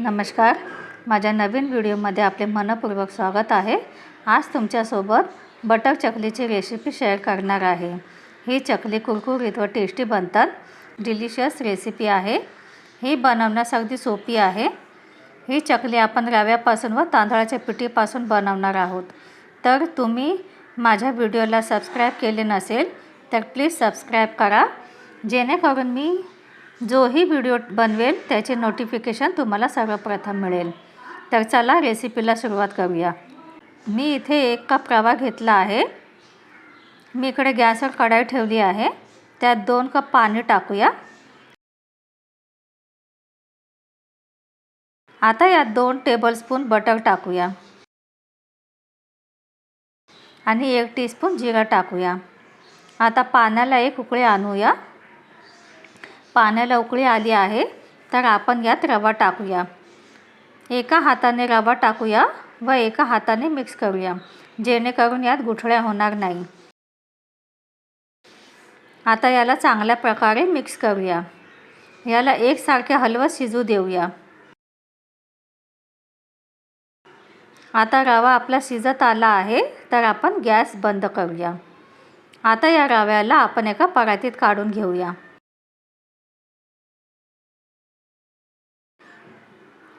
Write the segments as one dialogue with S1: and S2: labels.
S1: नमस्कार. माझ्या नवीन व्हिडिओमध्ये आपले मनपूर्वक स्वागत आहे. आज तुमच्यासोबत बटर चकलीची रेसिपी शेअर करणार आहे. ही चकली कुरकुरीत व टेस्टी बनतात. डिलिशियस रेसिपी आहे. ही बनवण्यास अगदी सोपी आहे. ही चकली आपण रव्यापासून व तांदळाच्या पिठीपासून बनवणार आहोत. तर तुम्ही माझ्या व्हिडिओला सबस्क्राईब केले नसेल तर प्लीज सबस्क्राईब करा. जेणेकरून मी जोही व्हिडिओ बनवेल त्याचे नोटिफिकेशन तुम्हाला सर्वप्रथम मिळेल. तर चला रेसिपीला सुरुवात करूया. मी इथे एक कप रवा घेतला आहे. मी इकडे गॅसवर कढाई ठेवली आहे. त्यात दोन कप पाणी टाकूया. आता यात दोन टेबलस्पून बटर टाकूया. आणि एक टीस्पून जिरा टाकूया. आता पाण्याला एक उकळी आणूया. पाण्याला उकळी आली आहे तर आपण यात रवा टाकूया. एका हाताने रवा टाकूया व एका हाताने मिक्स करूया जेणेकरून यात गुठळ्या होणार नाही. आता याला चांगल्या प्रकारे मिक्स करूया. याला एकसारखे हलवं शिजू देऊया. आता रवा आपला शिजत आला आहे तर आपण गॅस बंद करूया. आता या रव्याला आपण एका परातीत काढून घेऊया.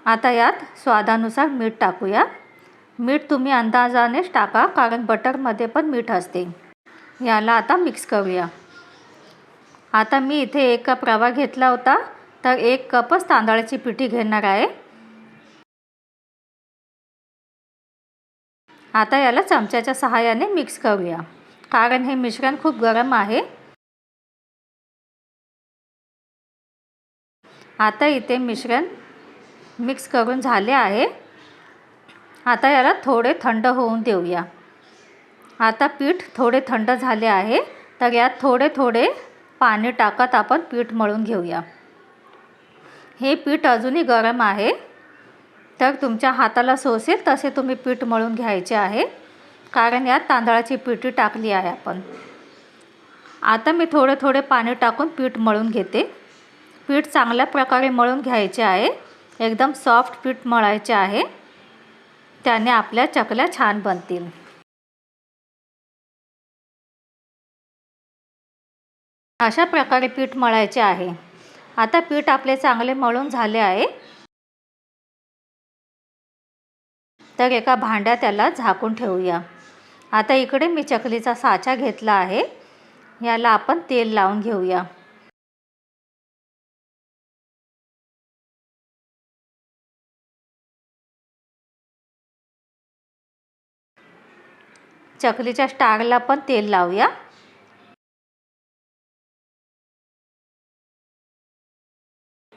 S1: आता यात स्वादानुसार मीठ टाकूया. मीठ तुम्ही अंदाजानेच टाका कारण बटरमध्ये पण मीठ असते. याला आता मिक्स करूया. आता मी इथे एक कप रवा घेतला होता तर एक कपच तांदळाची पिठी घेणार आहे. आता याला चमच्याच्या सहाय्याने मिक्स करूया कारण हे मिश्रण खूप गरम आहे. आता इथे मिश्रण मिक्स करून झाले आहे. आता याला थोडे थंड होऊन देऊया. आता पीठ थोडे थंड झाले आहे तर यात थोडे थोडे पाणी टाकत आपण पीठ मळून घेऊया. हे पीठ अजूनही गरम आहे तर तुमच्या हाताला सोसेल तसे तुम्ही पीठ मळून घ्यायचे आहे कारण यात तांदळाची पिठी टाकली आहे आपण. आता मी थोडे थोडे पाणी टाकून पीठ मळून घेते. पीठ चांगल्या प्रकारे मळून घ्यायचे आहे. एकदम सॉफ्ट पीठ मळायचे आहे. त्याने आपल्या चकल्या छान बनतील. अशा प्रकारे पीठ मळायचे आहे. आता पीठ आपले चांगले मळून झाले आहे. तर एका भांड्यात त्याला झाकून ठेवूया. आता इकडे मी चकलीचा साचा घेतला आहे. याला आपण तेल लावून घेऊया. चकलीच्या स्टारला पण तेल लावूया.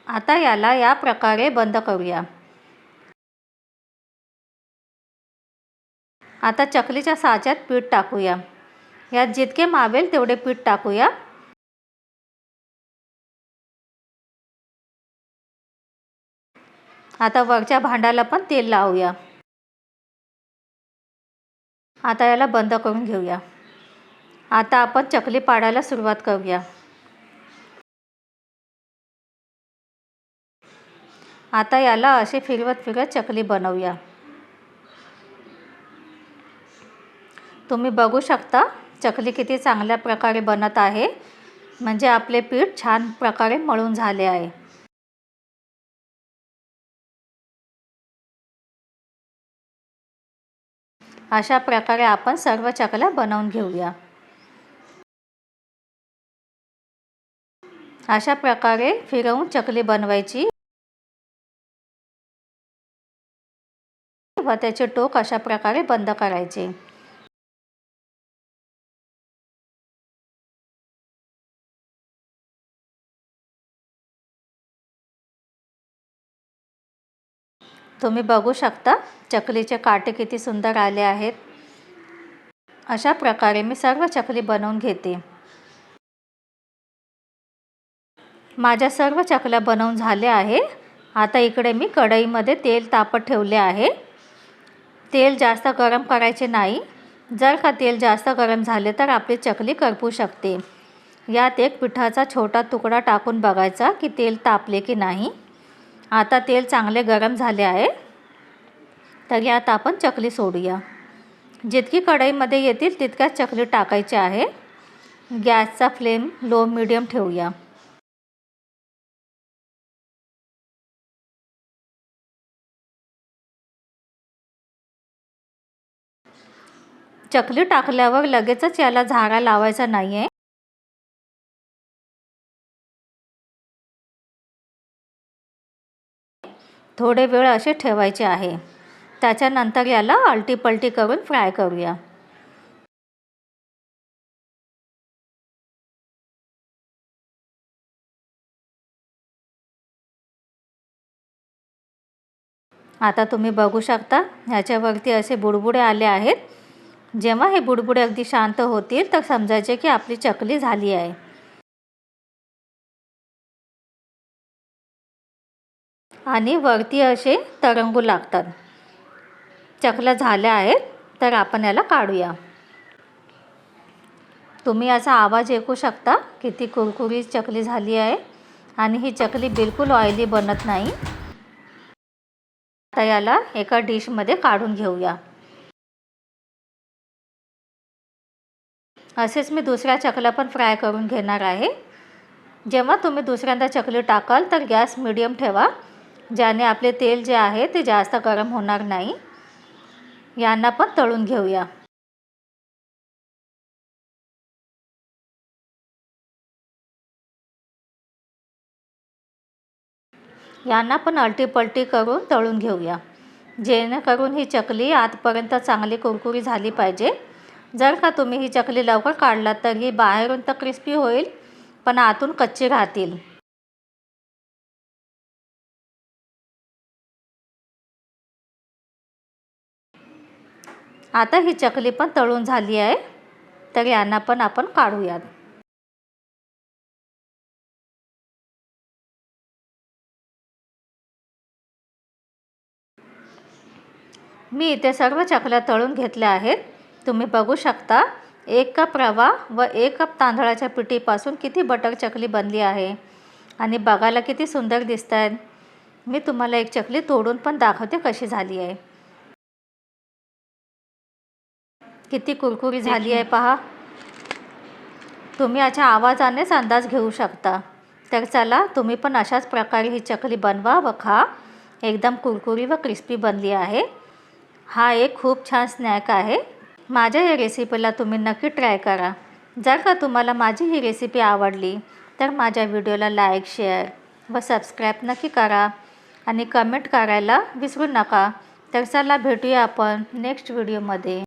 S1: आता याला या प्रकारे बंद करूया. आता चकलीच्या साच्यात पीठ टाकूया. यात जितके मावेल तेवढे पीठ टाकूया. आता वरच्या भांड्याला पण तेल लावूया. आता याला बंद करून घेऊया. आता आपण चकली पाडायला सुरुवात करूया. आता याला असे फिरवत फिरवत चकली बनवूया. तुम्ही बघू शकता चकली किती चांगल्या प्रकारे बनत आहे. म्हणजे आपले पीठ छान प्रकारे मळून झाले आहे. अशा प्रकारे आपण सर्व चकल्या बनवून घेऊया. अशा प्रकारे फिरवून चकली बनवायची व त्याचे टोक अशा प्रकारे बंद करायचे. तुम्ही बघू शकता चकलीचे काटे किती सुंदर आले आहेत. अशा प्रकारे मी सर्व चकली बनवून घेते. माझ्या सर्व चकल्या बनवून झाल्या आहे. आता इकडे मी कढईमध्ये तेल तापत ठेवले आहे. तेल जास्त गरम करायचे नाही. जर का तेल जास्त गरम झाले तर आपली चकली करपू शकते. यात एक पिठाचा छोटा तुकडा टाकून बघायचा की तेल तापले की नाही. आता तेल चांगले गरम झाले आहे. तर यात आपण चकली सोडूया. जितकी कढईमध्ये येतील तितक्याच चकली टाकायची आहे. गॅसचा फ्लेम लो मिडियम ठेवूया. चकली टाकल्यावर लगेचच याला झारा लावायचा नाही आहे थोडे वेळ असे ठेवायचे आहे. त्याच्यानंतर याला आलटीपलटी करून फ्राय करूया. आता तुम्ही बघू शकता ह्याच्यावरती असे बुडबुडे आले आहेत. जेव्हा हे बुडबुडे अगदी शांत होतील तर समजायचे की आपली चकली झाली आहे. आणि वरती असे तरंगू लागतात. चकल्या झाल्या आहेत तर आपण याला काढूया. तुम्ही असा आवाज ऐकू शकता किती कुरकुरी चकली झाली आहे आणि ही चकली बिलकुल ऑइली बनत नाही. आता याला एका डिशमध्ये काढून घेऊया. असेच मी दुसऱ्या चकल्या पण फ्राय करून घेणार आहे. जेव्हा तुम्ही दुसऱ्यांदा चकली टाकाल तर गॅस मिडियम ठेवा. ज्याने आपले तेल जे आहे ते जास्त गरम होणार नाही. यांना पण तळून घेऊया. यांना पण अलटीपलटी करून तळून घेऊया. जेणेकरून ही चकली आतपर्यंत चांगली कुरकुरी झाली पाहिजे. जर का तुम्ही ही चकली लवकर काढलात तर ही बाहेरून तर क्रिस्पी होईल पण आतून कच्ची राहतील. आता ही चकली पण तळून झाली आहे. तर यांना पण आपण काढूयात. मी इथे सर्व चकल्या तळून घेतल्या आहेत. तुम्ही बघू शकता एक कप रवा व एक कप तांदळाच्या पिठीपासून किती बटर चकली बनली आहे. आणि बघायला किती सुंदर दिसत आहेत मी तुम्हाला एक चकली तोडून पण दाखवते कशी झाली आहे. किती कुरकुरी झाली आहे पहा. तुम्ही याच्या आवाजानेच अंदाज घेऊ शकता. तर चला तुम्ही पण अशाच प्रकारे ही चकली बनवा व खा. एकदम कुरकुरी व क्रिस्पी बनली आहे. हा एक खूप छान स्नॅक आहे. माझ्या या रेसिपीला तुम्ही नक्की ट्राय करा. जर का तुम्हाला माझी ही रेसिपी आवडली तर माझ्या व्हिडिओला लाईक शेअर व सबस्क्राईब नक्की करा. आणि कमेंट करायला विसरू नका. तर चला भेटूया आपण नेक्स्ट व्हिडिओमध्ये